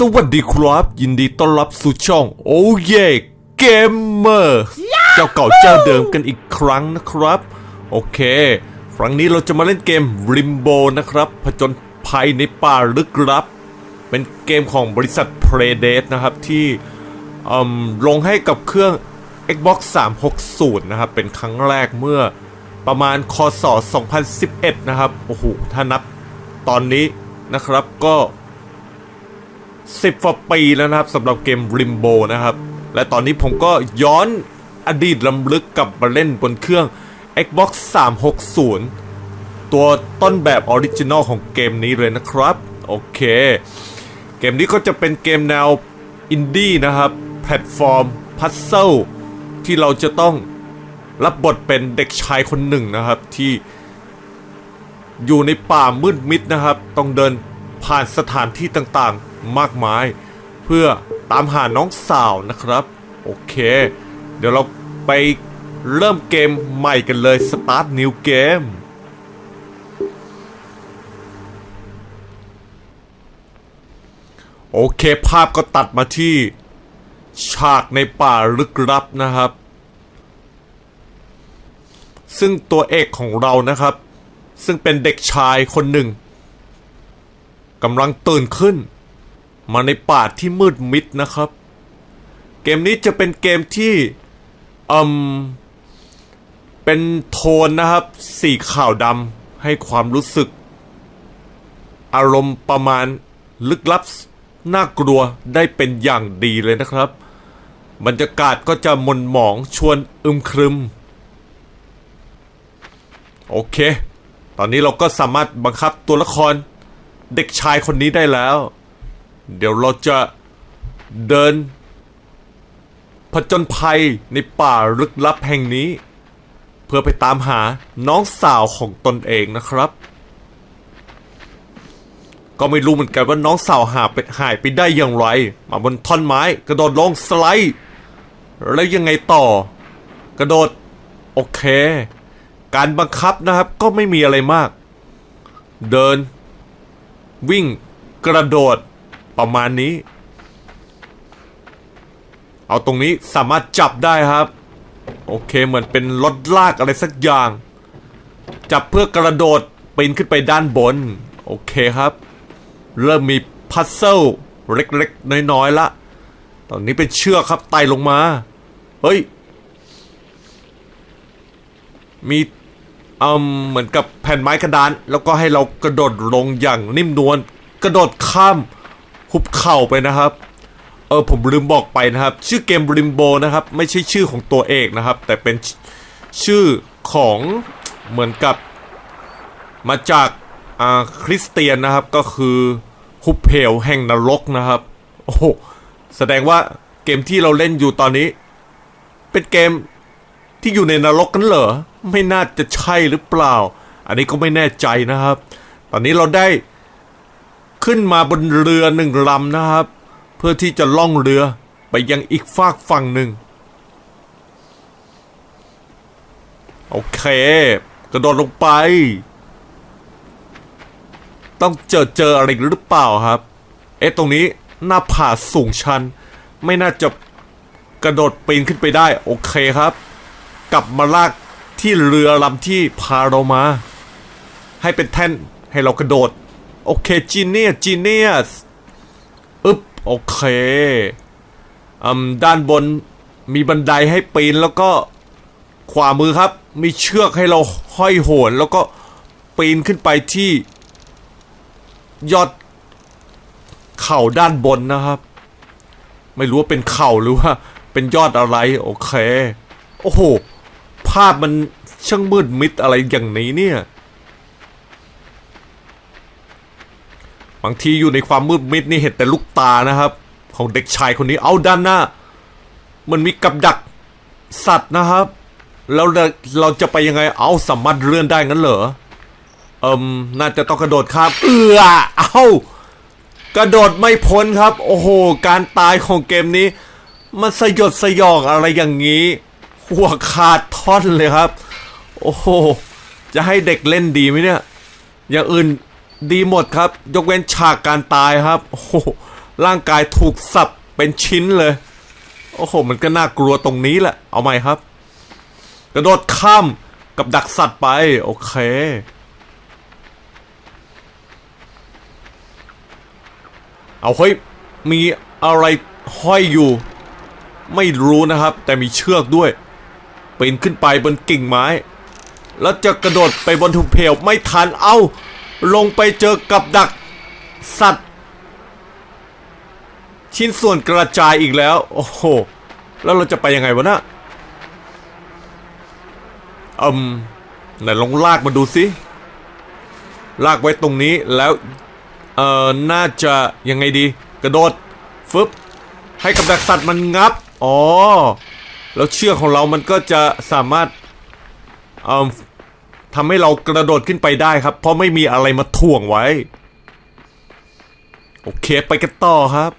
สวัสดีครับ ยินดีต้อนรับสู่ช่องโอเย่เกมเมอร์เจ้าเก่าเจ้าเดิมกันอีกครั้งนะครับ โอเค ครั้งนี้เราจะมาเล่นเกมริมโบนะครับผจญภัยในป่าลึกลับ เป็นเกมของบริษัท Playdate นะครับ ที่ลงให้กับเครื่อง Xbox 360 นะครับ เป็นครั้งแรกเมื่อประมาณคศ 2011 นะครับ โอ้โห ถ้านับตอนนี้นะครับก็ 10กว่าปีแล้วนะครับสำหรับเกมริมโบนะครับ และตอนนี้ผมก็ย้อนอดีตลำลึกกลับมาเล่นบนเครื่อง Xbox 360 ตัวต้นแบบออริจินอลของเกมนี้เลยนะครับ โอเค เกมนี้ก็จะเป็นเกมแนวอินดี้นะครับ แพลตฟอร์ม พัซเซิลที่เราจะต้องรับบทเป็นเด็กชายคนหนึ่งนะครับที่อยู่ในป่ามืดมิดนะครับ ต้องเดินผ่านสถานที่ต่าง มากมาย เพื่อตามหาน้องสาวนะครับ โอเค เดี๋ยวเราไปเริ่มเกมใหม่กันเลย Start New Game โอเคภาพก็ตัดมาที่ฉากในป่าลึกลับนะครับ ซึ่งตัวเอกของเรานะครับ ซึ่งเป็นเด็กชายคนหนึ่งกำลังตื่นขึ้น มาในป่าที่มืดมิดนะครับ เกมนี้จะเป็นเกมที่อืมเป็นโทนนะครับ สีขาวดำให้ความรู้สึก อารมณ์ประมาณลึกลับน่ากลัวได้เป็นอย่างดีเลยนะครับ บรรยากาศก็จะมนหมองชวนอึมครึม โอเค ตอนนี้เราก็สามารถบังคับตัวละครเด็กชายคนนี้ได้แล้ว เดี๋ยวเราจะเดิน ผจญภัยในป่าลึกลับแห่งนี้ เพื่อไปตามหาน้องสาวของตนเองนะครับ ก็ไม่รู้เหมือนกันว่าน้องสาวหาไปหายไปได้อย่างไร มาบนท่อนไม้กระโดดลงสไลด์ แล้วยังไงต่อ กระโดด โอเค การบังคับนะครับก็ไม่มีอะไรมาก เดิน วิ่งกระโดด ประมาณนี้ เอาตรงนี้สามารถจับได้ครับ โอเคเหมือนเป็นรถลากอะไรสักอย่าง จับเพื่อกระโดดปีนขึ้นไปด้านบน โอเคครับ เริ่มมีพัซเซิลเล็กๆ น้อยๆละ ตอนนี้เป็นเชือกครับไต่ลงมา เฮ้ย มีอืมเหมือนกับแผ่นไม้กระดาน แล้วก็ให้เรากระโดดลงอย่างนิ่มนวลกระโดดข้าม หุบเข่าไปนะครับ เออผมลืมบอกไปนะครับ ชื่อเกมริมโบนะครับ ไม่ใช่ชื่อของตัวเอกนะครับ แต่เป็นชชื่อของเหมือนกับ มาจากอ่าคริสเตียนนะครับก็คือฮุบเพลแห่งนรกนะครับ โอ้โหแสดงว่าเกมที่เราเล่นอยู่ตอนนี้ เป็นเกมที่อยู่ในนรกกันเหรอ ไม่น่าจะใช่หรือเปล่า อันนี้ก็ไม่แน่ใจนะครับ ตอนนี้เราได้ ขึ้นมาบนเรือหนึ่งลำนะครับ เพื่อที่จะล่องเรือไปยังอีกฝากฝั่งหนึ่งโอเค กระโดดลงไป ต้องเจอเจออะไรหรือเปล่าครับ เอ๊ะตรงนี้หน้าผาสูงชัน ไม่น่าจะกระโดดปีนขึ้นไปได้ โอเคครับ กลับมาลากที่เรือลำที่พาเรามา ให้เป็นแท่นให้เรากระโดด โอเคจีเนียจีเนียสอึ๊บโอเคอืมด้านบนมีบันไดให้ปีนแล้วก็ขวามือครับ มีเชือกให้เราห้อยโหน แล้วก็ปีนขึ้นไปที่ ยอดเข่าด้านบนนะครับ ไม่รู้ว่าเป็นเข่าหรือว่า เป็นยอดอะไร โอเค โอ้โห ภาพมันช่างมืดมิดอะไรอย่างนี้เนี่ย บางทีอยู่ในความมืดมิดนี่เห็นแต่ลูกตานะครับ ของเด็กชายคนนี้เอาด้านหน้า มันมีกับดักสัตว์นะครับ แล้วเราจะไปยังไงเอาสามารถเลื่อนได้งั้นเหรอเอิมน่าจะต้องกระโดดข้ามเอือเอากระโดดไม่พ้นครับ โอ้โห การตายของเกมนี้ มันสยดสยองอะไรอย่างนี้ หัวขาดท่อนเลยครับ โอ้โห จะให้เด็กเล่นดีไหมเนี่ย อย่างอื่น ดีหมดครับ ยกเว้นฉากการตายครับ โอ้โหร่างกายถูกสับเป็นชิ้นเลย โอ้โห มันก็น่ากลัวตรงนี้แหละ เอาไหมครับ กระโดดข้ามกับดักสัตว์ไป โอเค เอาเฮ้ย มีอะไรห้อยอยู่ ไม่รู้นะครับ แต่มีเชือกด้วยปีนขึ้นไปบนกิ่งไม้ แล้วจะกระโดดไปบนทุมเพลไม่ทัน เอ้า ลงไปเจอกับดักสัตว์ ชิ้นส่วนกระจายอีกแล้ว โอ้โห แล้วเราจะไปยังไงวะนะ่ะอืมไหนลองลากมาดูสิ ลากไว้ตรงนี้แล้ว เอ่อ น่าจะยังไงดี กระโดด ฟึบ ให้กับดักสัตว์มันงับ อ๋อ แล้วเชือกของเรามันก็จะสามารถ เอ่อ ทำให้เรากระโดดขึ้นไปได้ครับ เพราะไม่มีอะไรมาถ่วงไว้ โอเคไปกันต่อครับ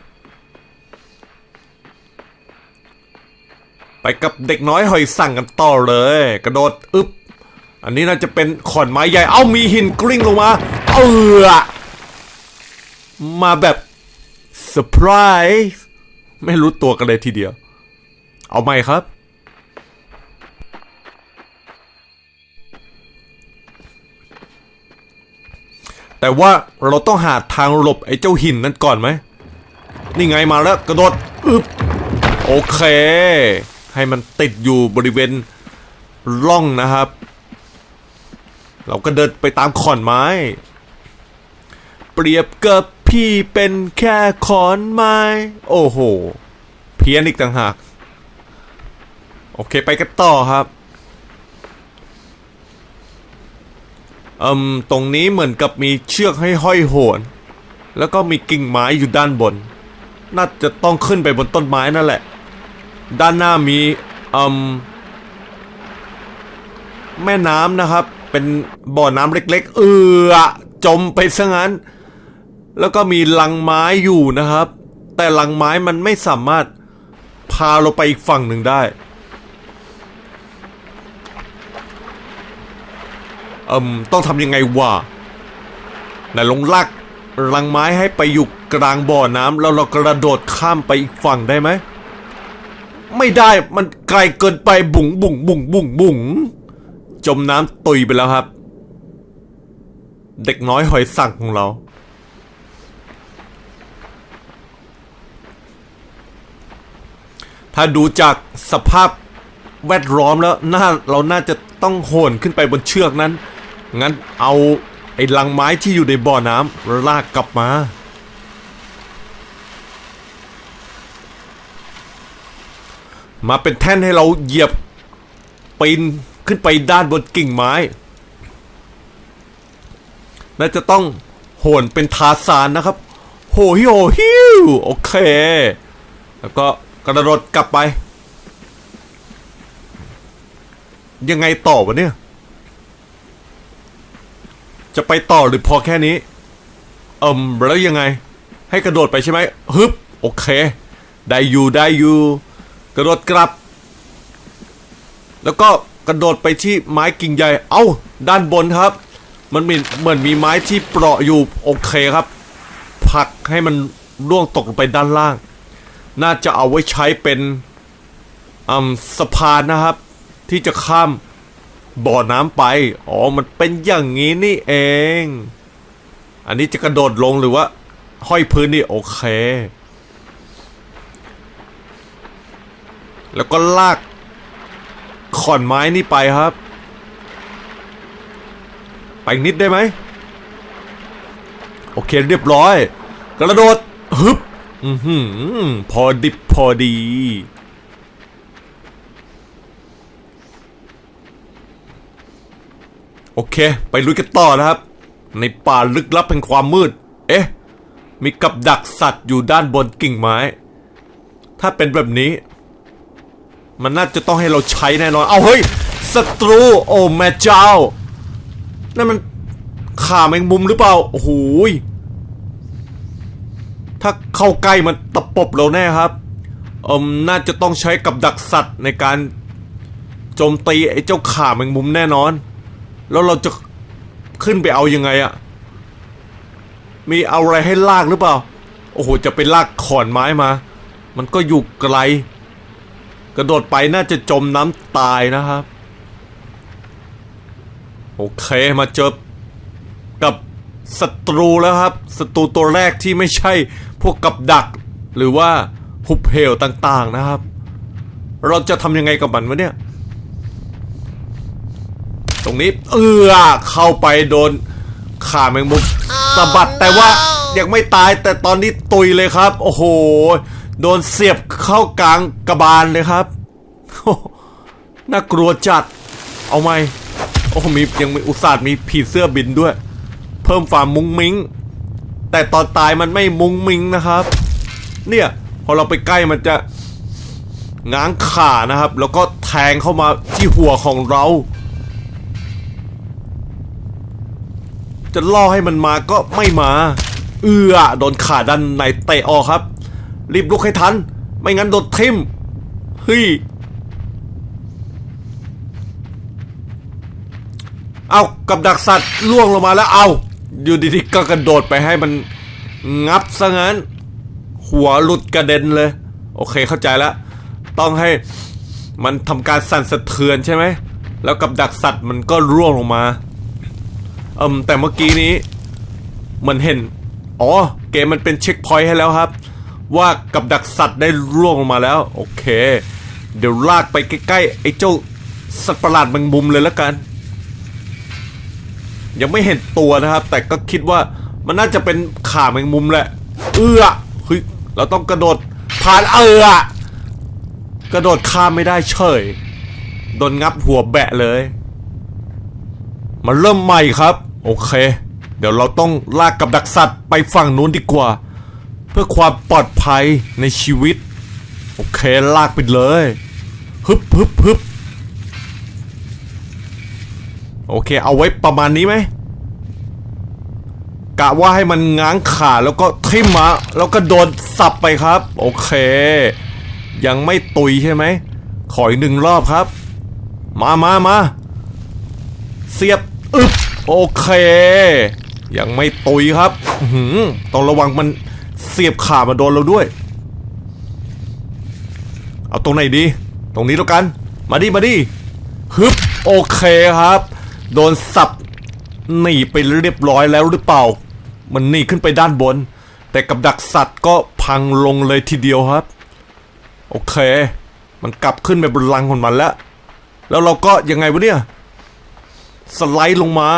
ไปกับเด็กน้อยหอยสั่งกันต่อเลย กระโดดอึบอันนี้น่าจะเป็นขอนไม้ใหญ่ เอ้ามีหินกลิ้งลงมา เออมาแบบเซอร์ไพรส์ไม่รู้ตัวกันเลยทีเดียว เอาไหมครับ แต่ว่าเราต้องหาทางหลบไอ้เจ้าหินนั้นก่อนไหม นี่ไงมาแล้วกระโดดอึบโอเค ให้มันติดอยู่บริเวณร่องนะครับ เราก็เดินไปตามขอนไม้ เปรียบกับพี่เป็นแค่ขอนไม้ โอ้โห เพี้ยนอีกต่างหาก โอเคไปกันต่อครับ อืมตรงนี้เหมือนกับมีเชือกให้ห้อยโหน แล้วก็มีกิ่งไม้อยู่ด้านบน น่าจะต้องขึ้นไปบนต้นไม้นั่นแหละ ด้านหน้ามีอืมแม่น้ำนะครับ เป็นบ่อน้ำเล็ก ๆ เอือจมไปซะงั้น แล้วก็มีลังไม้อยู่นะครับ แต่ลังไม้มันไม่สามารถพาเราไปอีกฝั่งหนึ่งได้ เอิมต้องทำยังไงวะไหนลงลากลังไม้ให้ไปอยู่กลางบ่อน้ำแล้วเรากระโดดข้ามไปอีกฝั่งได้ไหม ไม่ได้มันไกลเกินไปบุ๋งบุ๋งบุ๋งบุ๋งบุ๋งจมน้ำตุยไปแล้วครับ เด็กน้อยหอยสั่งของเรา ถ้าดูจากสภาพแวดล้อมแล้วน่าเราน่าจะต้องโหนขึ้นไปบนเชือกนั้น งั้นเอาไอ้ลังไม้ที่อยู่ในบ่อน้ำลากกลับมา มาเป็นแท่นให้เราเหยียบปีนขึ้นไปด้านบนกิ่งไม้ น่าจะต้องโหนเป็นทาสานนะครับ โหฮิโหฮิวโอเค แล้วก็กระโดดกลับไป ยังไงต่อวะเนี่ย จะไปต่อหรือพอแค่นี้ เอิมแล้วยังไง ให้กระโดดไปใช่ไหมฮึบโอเค ได้อยู่ได้อยู่กระโดดกลับ แล้วก็กระโดดไปที่ไม้กิ่งใหญ่ เอ้า ด้านบนครับ มันมีเหมือนมีไม้ที่เปราะอยู่โอเคครับผลักให้มันร่วงตกลงไปด้านล่าง น่าจะเอาไว้ใช้เป็นอืมสะพานนะครับ ที่จะข้าม บ่อน้ำไป อ๋อ มันเป็นอย่างนี้นี่เอง อันนี้จะกระโดดลงหรือว่า ห้อยพื้นนี่โอเค แล้วก็ลากขอนไม้นี่ไปครับ ไปนิดได้ไหม โอเคเรียบร้อย กระโดด ฮึบ อือหือ พอดิบพอดี โอเค ไปลุยกันต่อนะครับ ในป่าลึกลับแห่งความมืด เอ๊ะ มีกับดักสัตว์อยู่ด้านบนกิ่งไม้ ถ้าเป็นแบบนี้ มันน่าจะต้องให้เราใช้แน่นอน เอาเฮ้ยศัตรู โอ้แม่เจ้า นั่นมันขาแมงมุมหรือเปล่า โอ้โหยถ้าเข้าใกล้มันตะปบเราแน่ครับเอิมน่าจะต้องใช้กับดักสัตว์ในการโจมตีไอ้เจ้าขาแมงมุมแน่นอน แล้วเราจะขึ้นไปเอายังไงอะมีเอาอะไรให้ลากหรือเปล่า โอ้โห จะไปลากขอนไม้มา มันก็อยู่ไกล กระโดดไปน่าจะจมน้ำตายนะครับ โอเค มาเจอกับศัตรูแล้วครับ ศัตรูตัวแรกที่ไม่ใช่พวกกับดัก หรือว่าหุบเหวต่างๆนะครับ เราจะทำยังไงกับมันวะเนี่ย ตรงนี้ เอือเข้าไปโดนขาแมงมุมสะบัดแต่ว่ายังไม่ตายแต่ตอนนี้ตุยเลยครับ โอ้โห โดนเสียบเข้ากลางกระบาลเลยครับโอ้โหน่ากลัวจัด เอาไหมโอ้โหมียังมีอุตส่าห์มีผีเสื้อบินด้วย เพิ่มความมุ้งมิ้ง แต่ตอนตายมันไม่มุ้งมิ้งนะครับ เนี่ยพอเราไปใกล้มันจะง้างขานะครับ แล้วก็แทงเข้ามาที่หัวของเรา จะล่อให้มันมาก็ไม่มา เอื้อโดนขาด้านในเตะออกครับ รีบลุกให้ทัน ไม่งั้นโดนทิ่มเฮ้ยเอากับดักสัตว์ล่วงลงมาแล้วเอาอยู่ดีๆก็กระโดดไปให้มันงับซะงั้น หัวหลุดกระเด็นเลย โอเคเข้าใจแล้ว ต้องให้มันทำการสั่นสะเทือนใช่ไหมแล้วกับดักสัตว์มันก็ร่วงลงมา เอิมแต่เมื่อกี้นี้เหมันเห็น อ๋อ เกมมันเป็นเช็คพอยต์ให้แล้วครับ ว่ากับดักสัตว์ได้ร่วงลงมาแล้ว โอเค เดี๋ยวลากไปใกล้ๆไอ้เจ้าสัตว์ประหลาดแมงมุมเลยแล้วกัน ยังไม่เห็นตัวนะครับ แต่ก็คิดว่ามันน่าจะเป็นขาแมงมุมแหละ เอื้อเฮ้ยเราต้องกระโดดผ่านเอื้อกระโดดข้ามไม่ได้เฉยโดนงับหัวแบะเลย มาเริ่มใหม่ครับ โอเค เดี๋ยวเราต้องลากกับดักสัตว์ไปฝั่งนู้นดีกว่า เพื่อความปลอดภัยในชีวิต โอเคลากไปเลยฮึบฮึบฮึบโอเค เอาไว้ประมาณนี้ไหมกะว่าให้มันง้างขาแล้วก็ทิ่มมาแล้วก็โดนสับไปครับ โอเค ยังไม่ตุยใช่ไหมขออีกหนึ่งรอบครับ มามามาเสียบอึบ โอเค ยังไม่ตุยครับอื้อหือต้องระวังมันเสียบขามาโดนเราด้วย เอาตรงไหนดี ตรงนี้แล้วกัน มาดิมาดิฮึบโอเคครับ โดนสับหนีไปเรียบร้อยแล้วหรือเปล่า มันหนีขึ้นไปด้านบน แต่กับดักสัตว์ก็พังลงเลยทีเดียวครับ โอเค มันกลับขึ้นไปบนรังของมันแล้ว แล้วเราก็ยังไงวะเนี่ย สไลด์ลงมา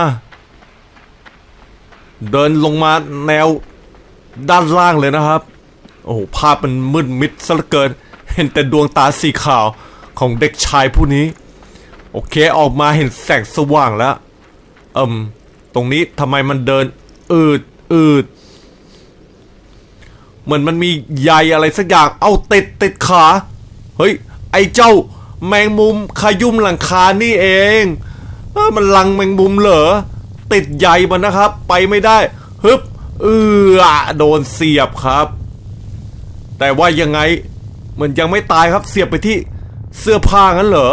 เดินลงมาแนวด้านล่างเลยนะครับ โอ้โหภาพมันมืดมิดซะเหลือเกิน เห็นแต่ดวงตาสีขาวของเด็กชายผู้นี้ โอเคออกมาเห็นแสงสว่างแล้วเอิมตรงนี้ทำไมมันเดิน อืดอืดเหมือนมันมีใยอะไรสักอย่าง เอาติดติดขา เฮ้ย ไอ้เจ้าแมงมุมขยุ่มหลังคานี่เอง มันลังแมงมุมเหรอ ติดใยมันนะครับ ไปไม่ได้ ฮึบ เอือโดนเสียบครับ แต่ว่ายังไง มันยังไม่ตายครับ เสียบไปที่เสื้อผ้างั้นเหรอ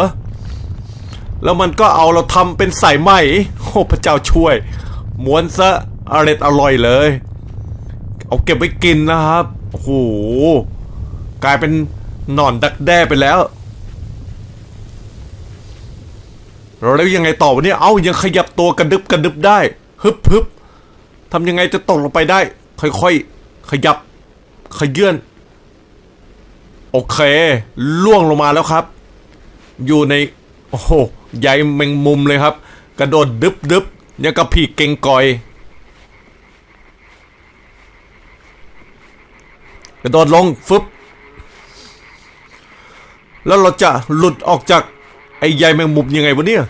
แล้วมันก็เอาเราทำเป็นสายไหมโอ้พระเจ้าช่วย ม้วนซะอร่อยอร่อยเลย เอาเก็บไว้กินนะครับ โอ้โห กลายเป็นหนอนดักแด้ไปแล้ว แล้วยังไงต่อวะเนี่ยเอ้ายังขยับตัวกระดึบกระดึบได้ฮึบฮึบทำยังไงจะตกลงไปได้ ค่อยๆ ขยับ ขยื่นโอเค ล่วงลงมาแล้วครับ อยู่ใน โอ้โหใยแมงมุมเลยครับ กระโดดดึบดึบยังกับผีเก่งกอย กระโดดลงฟึบแล้วเราจะหลุดออกจาก ไอ้ใยแมงมุมยังไงวะเนี่ย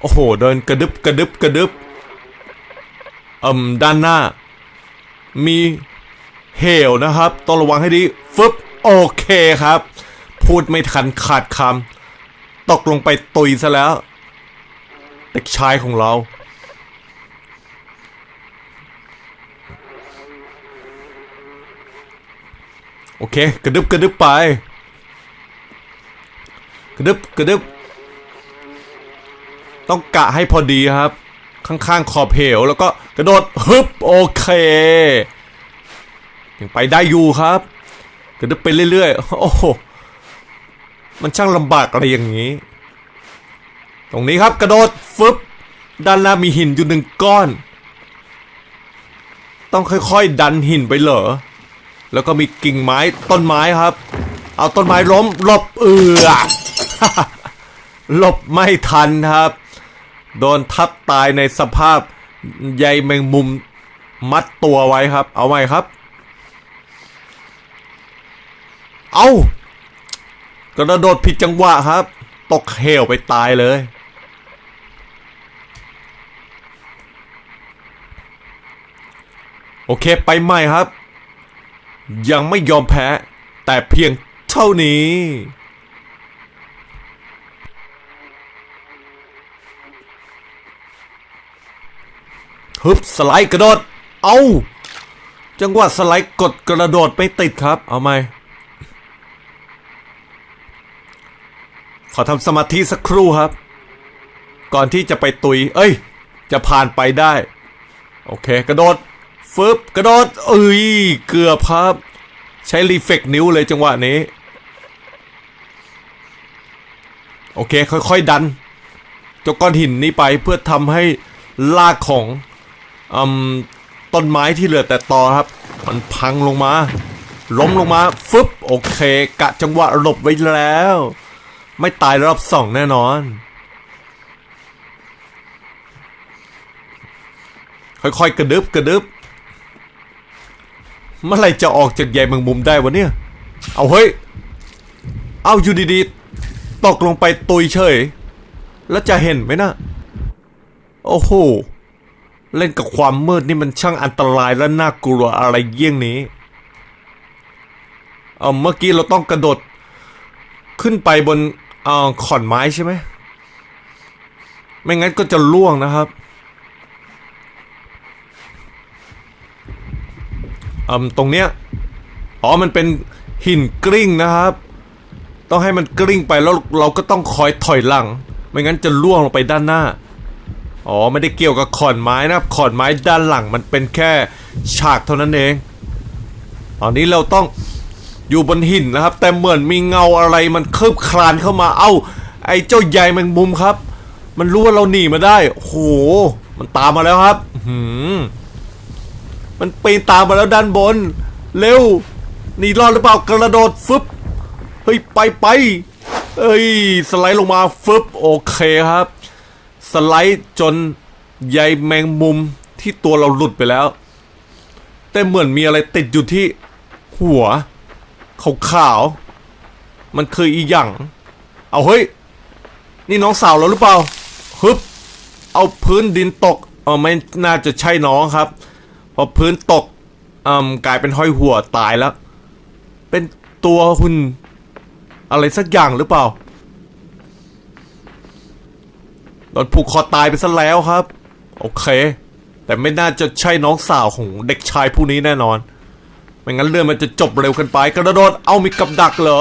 โอ้โห เดินกระดึบกระดึบกระดึบอ่มด้านหน้า มีเหวนะครับ ต้องระวังให้ดี ฟึบ โอเคครับ พูดไม่ทันขาดคำตกลงไปตุยซะแล้ว เด็กชายของเรา โอเค กระดึบกระดึบไป กระดึบกระดึบต้องกะให้พอดีครับ ข้างๆขอบเหวแล้วก็กระโดดฮึบโอเคยังไปได้อยู่ครับ กระโดดไปเรื่อยๆ โอ้โหมันช่างลำบากอะไรอย่างนี้ ตรงนี้ครับกระโดดฟึบด้านหน้ามีหินอยู่หนึ่งก้อน ต้องค่อยๆ ดันหินไปเหรอ แล้วก็มีกิ่งไม้ต้นไม้ครับ เอาต้นไม้ล้มหลบเอือ หลบไม่ทันครับ โดนทับตายในสภาพใยแมงมุมมัดตัวไว้ครับ เอาไหมครับ เอากระโดดผิดจังหวะครับ ตกเหวไปตายเลย โอเคไปใหม่ครับ ยังไม่ยอมแพ้ แต่เพียงเท่านี้ ฮึบสไลด์กระโดด เอาจังหวะสไลด์กดกระโดดไม่ติดครับ เอาไหมขอทำสมาธิสักครู่ครับ ก่อนที่จะไปตุย เอ้ย จะผ่านไปได้ โอเค กระโดดฟึบกระโดดเอ้ย เกือบครับ ใช้รีเฟกนิ้วเลยจังหวะนี้ โอเค ค่อยๆดันเจ้าก้อนหินนี้ไปเพื่อทำให้ลากของ ต้นไม้ที่เหลือแต่ตอครับ มันพังลงมา ล้มลงมาฟึบโอเค กะจังหวะหลบไว้แล้ว ไม่ตายรอบสองแน่นอน ค่อยๆ กระดึบกระดึบเมื่อไรจะออกจากใยแมงมุมได้วะเนี่ย เอาเฮ้ย เอาอยู่ดีๆ ตกลงไปตุยเฉย แล้วจะเห็นไหมนะ โอ้โห เล่นกับความมืดนี่มันช่างอันตรายและน่ากลัวอะไรเยี่ยงนี้ เอาเมื่อกี้เราต้องกระโดด ขึ้นไปบนเอ่อขอนไม้ใช่ไหม ไม่งั้นก็จะล่วงนะครับเอืมตรงเนี้ย อ๋อ มันเป็นหินกลิ้งนะครับ ต้องให้มันกลิ้งไปแล้วเราก็ต้องคอยถอยหลัง ไม่งั้นจะล่วงลงไปด้านหน้า อ๋อไม่ได้เกี่ยวกับขอนไม้นะครับขอนไม้ด้านหลังมันเป็นแค่ฉากเท่านั้นเอง ตอนนี้เราต้องอยู่บนหินนะครับ แต่เหมือนมีเงาอะไรมันคืบคลานเข้ามา เอ้า ไอ้เจ้าใหญ่แมงมุมครับ มันรู้ว่าเราหนีมาได้โอ้โหมันตามมาแล้วครับหืมมันปีนตามมาแล้วด้านบน เร็วหนีรอดหรือเปล่ากระโดดฟึบเฮ้ยไปไปเอ้ยสไลด์ลงมาฟึบโอเคครับ สไลด์จนใยแมงมุมที่ตัวเราหลุดไปแล้ว แต่เหมือนมีอะไรติดอยู่ที่หัวขาวๆมันคืออีหยังเอาเฮ้ย นี่น้องสาวเราหรือเปล่าฮึบเอาพื้นดินตกเออไม่น่าจะใช่น้องครับ พอพื้นตกอืมกลายเป็นห้อยหัวตายแล้ว เป็นตัวหุ่นอะไรสักอย่างหรือเปล่า โดนผูกคอตายไปซะแล้วครับ โอเค แต่ไม่น่าจะใช่น้องสาวของเด็กชายผู้นี้แน่นอน ไม่งั้นเรื่องมันจะจบเร็วเกินไป กระโดดเอามีกับดักเหรอ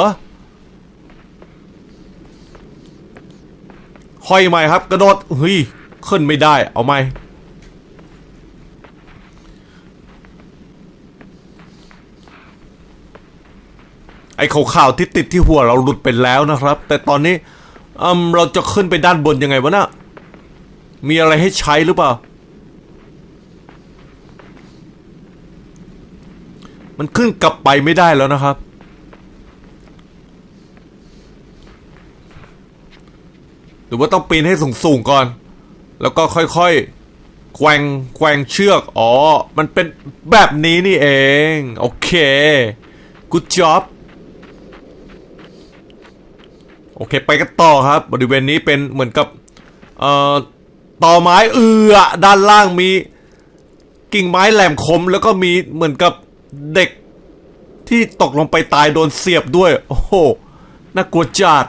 ห้อยไหมครับ กระโดดเฮ้ยขึ้นไม่ได้ เอาไหมไอ้ขาวๆที่ติดที่หัวเราหลุดไปแล้วนะครับ แต่ตอนนี้อืมเราจะขึ้นไปด้านบนยังไงวะนะ่ะ มีอะไรให้ใช้หรือเปล่า มันขึ้นกลับไปไม่ได้แล้วนะครับ หรือว่าต้องปีนให้สูงๆก่อน แล้วก็ค่อยๆ แกว่งแกว่งเชือก อ๋อ มันเป็นแบบนี้นี่เอง โอเค good job โอเค ไปกันต่อครับ บริเวณนี้เป็นเหมือนกับ เอ่อ ต่อไม้เอือด้านล่างมีกิ่งไม้แหลมคม แล้วก็มีเหมือนกับเด็กที่ตกลงไปตายโดนเสียบด้วย โอ้โหน่ากลัวจัด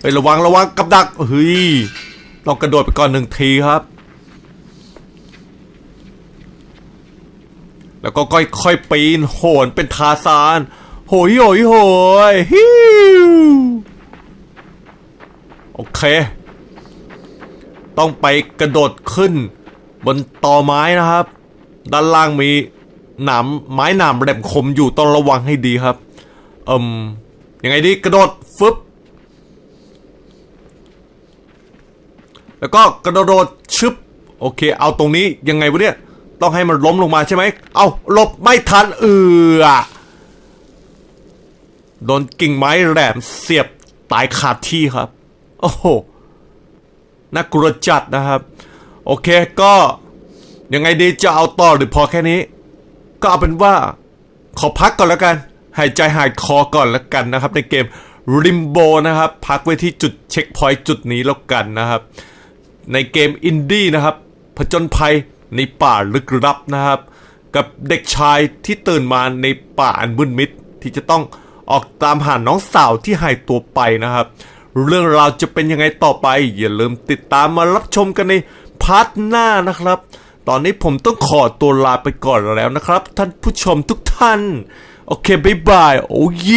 ไประวังระวังกับดักเฮ้ยต้องกระโดดไปก่อนหนึ่งทีครับ แล้วก็ค่อยๆปีนโหนเป็นทาซาน โหยโหยโหยฮิวโอเค ต้องไปกระโดดขึ้น บนตอไม้นะครับ ด้านล่างมีหนามไม้หนามแหลมคมอยู่ต้องระวังให้ดีครับ เอิมยังไงดีกระโดดฟึบแล้วก็กระโดดชึบโอเค เอาตรงนี้ยังไงวะเนี่ยต้องให้มันล้มลงมาใช่ไหม เอาหลบไม่ทันเอือโดนกิ่งไม้แหลมเสียบตายคาดที่ครับ โอ้โห น่ากลัวจัดนะครับ โอเคก็ยังไงดีจะเอาต่อหรือพอแค่นี้ ก็เอาเป็นว่าขอพักก่อนแล้วกัน หายใจหายคอก่อนแล้วกันนะครับ ในเกมริมโบนะครับ พักไว้ที่จุดเช็คพอยต์จุดนี้แล้วกันนะครับ ในเกมอินดี้นะครับผจญภัยในป่าลึกลับนะครับ กับเด็กชายที่ตื่นมาในป่าอันมืดมิดที่จะต้องออกตามหาน้องสาวที่หายตัวไปนะครับ เรื่องราวจะเป็นยังไงต่อไป อย่าลืมติดตามมารับชมกันในพาร์ทหน้านะครับ ตอนนี้ผมต้องขอตัวลาไปก่อนแล้วนะครับ ท่านผู้ชมทุกท่าน โอเค บ๊ายบาย โอ้ย